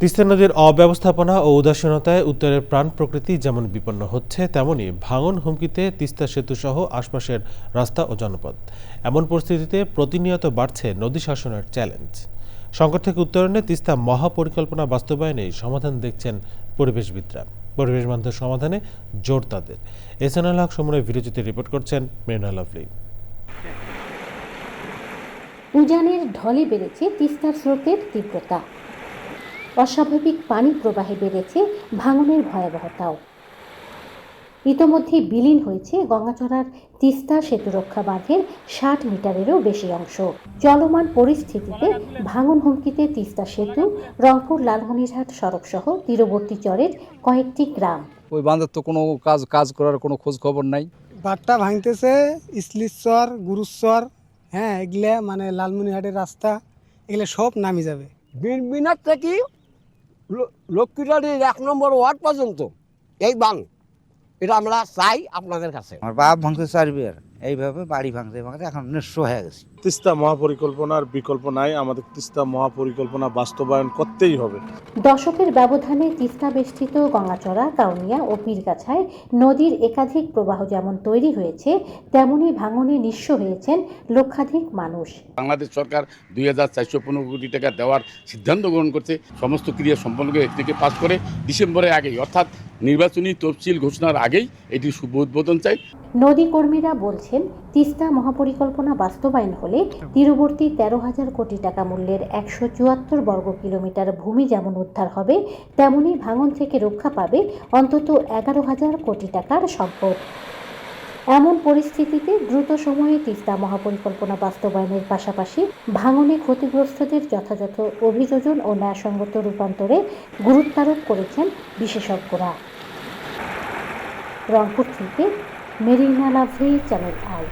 তিস্তা নদীর অব্যবস্থাপনা ও উদাসীনতায় উত্তরের প্রাণ প্রকৃতি যেমন বিপন্ন হচ্ছে, তেমনি ভাঙন হুমকিতে তিস্তা সেতু সহ আশপাশের রাস্তা ও জনপদ। এমন পরিস্থিতিতে প্রতিনিয়ত বাড়ছে নদী শাসনের চ্যালেঞ্জ। সংকট থেকে উত্তরণে তিস্তা মহাপরিকল্পনা বাস্তবায়নে সমাধান দেখছেন পরিবেশবিদরা। পরিবেশ বান্ধব সমাধানে জোর তাদের। এসএনএল হক সময় ভিডিওচিত্রে রিপোর্ট করছেন মেরিনা লাভলি। উজানের ঢলে বেড়েছে তিস্তার স্রোতের তীব্রতা। অস্বাভাবিক পানি প্রবাহে বেড়েছে ভাঙনের ভয়াবহতাও। ইতোমধ্যে বিলীন হয়েছে গঙ্গাচড়ার তিস্তা সেতুরক্ষা বাঁধের ষাট মিটারেরও বেশি অংশ। চলমান পরিস্থিতিতে ভাঙন হুমকিতে তিস্তা সেতু রংপুর লালমনিরহাট সড়কসহ তীরবর্তী চরের কয়েকটি গ্রাম। ওই বাঁধের তো কোনো কাজ কাজ করার কোনো খোঁজ খবর নাই। বাটটা ভাঙতেছে ইসলিশ্বর গুরুশ্বর হ্যাঁ এগুলা মানে লালমনিহাটের রাস্তা এগুলা সব নামি যাবে। বিনবিনার থেকে লক্ষ্মীটারির এক নম্বর ওয়ার্ড পর্যন্ত, এই বাং। এটা আমরা চাই আপনাদের কাছে। আমার বাপ ভাঙতে চারবিয়ার এইভাবে বাড়ি ভাঙতে ভাঙতে এখন নিঃস্ব হয়ে গেছে। তিস্তা মহাপরিকল্পনার বিকল্প নাই। আমাদের তিস্তা মহাপরিকল্পনা বাস্তবায়ন করতেই হবে। দশকের ব্যবধানে তিস্তা বেষ্টিত গঙ্গাচড়া কাউনিয়া ও পীরগাছায় নদীর একাধিক প্রবাহ যেমন তৈরি হয়েছে তেমনি ভাঙনে নিঃস্ব হয়েছেন লক্ষাধিক মানুষ। বাংলাদেশ সরকার দুই হাজার চারশো পনেরো কোটি টাকা দেওয়ার সিদ্ধান্ত গ্রহণ করছে। সমস্ত ক্রিয়া সম্পন্ন করে এটিকে পাস করে ডিসেম্বরের আগেই অর্থাৎ নির্বাচনী তফসিল ঘোষণার আগেই এটি শুভ উদ্বোধন চাই। নদী কর্মীরা বলছেন তিস্তা মহাপরিকল্পনা বাস্তবায়ন হলে তীরবর্তী তেরো হাজার কোটি টাকা মূল্যের একশো চুয়াত্তর বর্গ কিলোমিটার ভূমি যেমন উদ্ধার হবে, তেমনি ভাঙন থেকে রক্ষা পাবে অন্তত এগারো হাজার কোটি টাকার সম্পদ। এমন পরিস্থিতিতে দ্রুত সময়ে তিস্তা মহাপরিকল্পনা বাস্তবায়নের পাশাপাশি ভাঙনে ক্ষতিগ্রস্তদের যথাযথ অভিযোজন ও ন্যায়সঙ্গত রূপান্তরে গুরুত্বারোপ করেছেন বিশেষজ্ঞরা। রংপুর থেকে মেরিনা লাভলি চ্যানেল আই।